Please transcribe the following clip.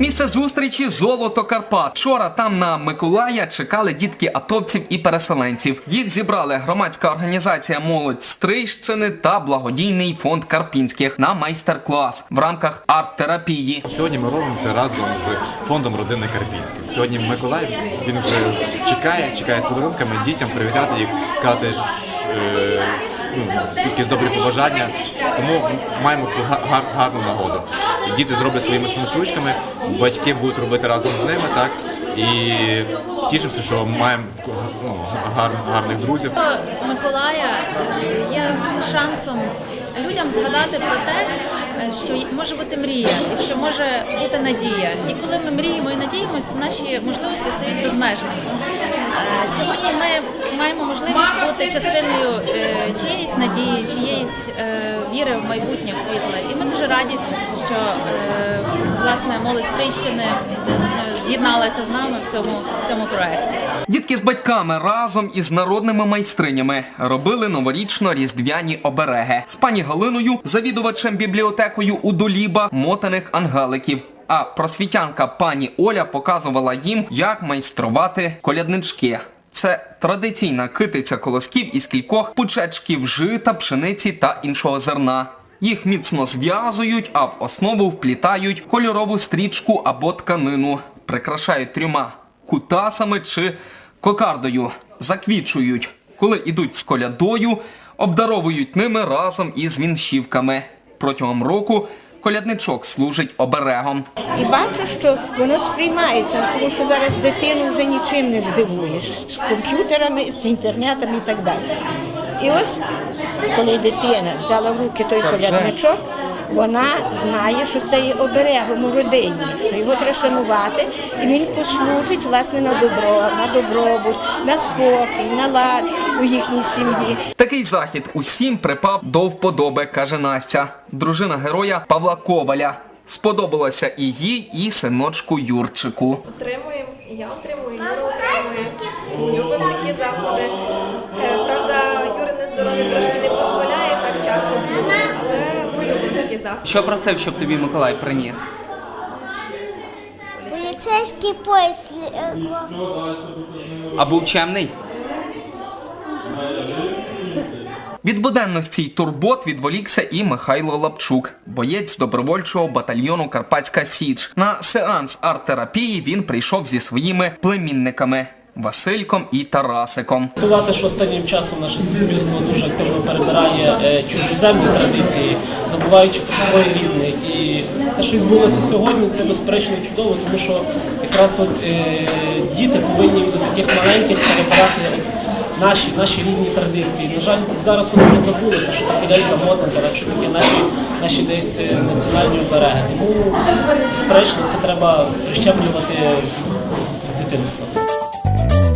Місце зустрічі золото Карпат. Вчора там на Миколая чекали дітки атовців і переселенців. Їх зібрали громадська організація Молодь Стрийщини та благодійний фонд Карпінських на майстер-клас в рамках арт-терапії. Сьогодні ми робимо це разом з фондом родини Карпінських. Сьогодні Миколай він вже чекає, чекає з подарунками дітям, привітати їх, сказати е, ну, якісь добрі побажання. Тому маємо гарну нагоду. Діти зроблять своїми самосучками, батьки будуть робити разом з ними, так і тішимося, що маємо ну, гар, гарних друзів. Миколая е, є шансом людям згадати про те, е, що може бути мрія, і що може бути надія. І коли ми мріємо і надіємося, то наші можливості стають безмежними. Сьогодні ми маємо можливість бути частиною е, чиєїсь надії, чиєїсь е, віри в майбутнє, в світле. І ми дуже раді, що е, власне молодь Стрийщини е, з'єдналася з нами в цьому, в цьому проєкті. Дітки з батьками разом із народними майстринями робили новорічно-різдвяні обереги з пані Галиною, завідувачем бібліотекою у Доліба мотаних ангеликів. А просвітянка пані Оля показувала їм, як майструвати коляднички. Це традиційна китиця колосків із кількох пучечків жита, пшениці та іншого зерна. Їх міцно зв'язують, а в основу вплітають кольорову стрічку або тканину, прикрашають трьома кутасами чи кокардою, заквічують. Коли йдуть з колядою, обдаровують ними разом із віншівками. Протягом року колядничок служить оберегом. І бачу, що воно сприймається, тому що зараз дитину вже нічим не здивуєш з комп'ютерами, з інтернетом і так далі. І ось, коли дитина взяла в руки той колядничок, вона знає, що це є оберегом у родині, що його треба шанувати, і він послужить власне на добро, на добробут, на спокій, на лад у їхній сім'ї. Такий захід усім припав до вподоби, каже Настя, дружина героя Павла Коваля. Сподобалося і їй, і синочку Юрчику. Отримуємо, і я отримую, Юра отримує. Любимо такі заходи. Е, Правда, Юрине здоров'я трошки не дозволяє так часто бути, але ми заходи. Що просив, щоб тобі Миколай приніс? Поліцейський поїзд. е, А був чемний? Від буденності й турбот відволікся і Михайло Лапчук, боєць добровольчого батальйону Карпатська Січ. На сеанс арт-терапії він прийшов зі своїми племінниками Васильком і Тарасиком. Тувати, що останнім часом наше суспільство дуже активно перебирає е, чужоземні традиції, забуваючи про своє рідне. І те, що відбулося сьогодні, це безперечно чудово, тому що якраз от, е, діти повинні до таких маленьких перебирати наші, наші рідні традиції. На жаль, зараз вони вже забулися, що таке лялька мотанка, що таке наші, наші десь е, національні обереги. Тому, безперечно, це треба прищеплювати з дитинства.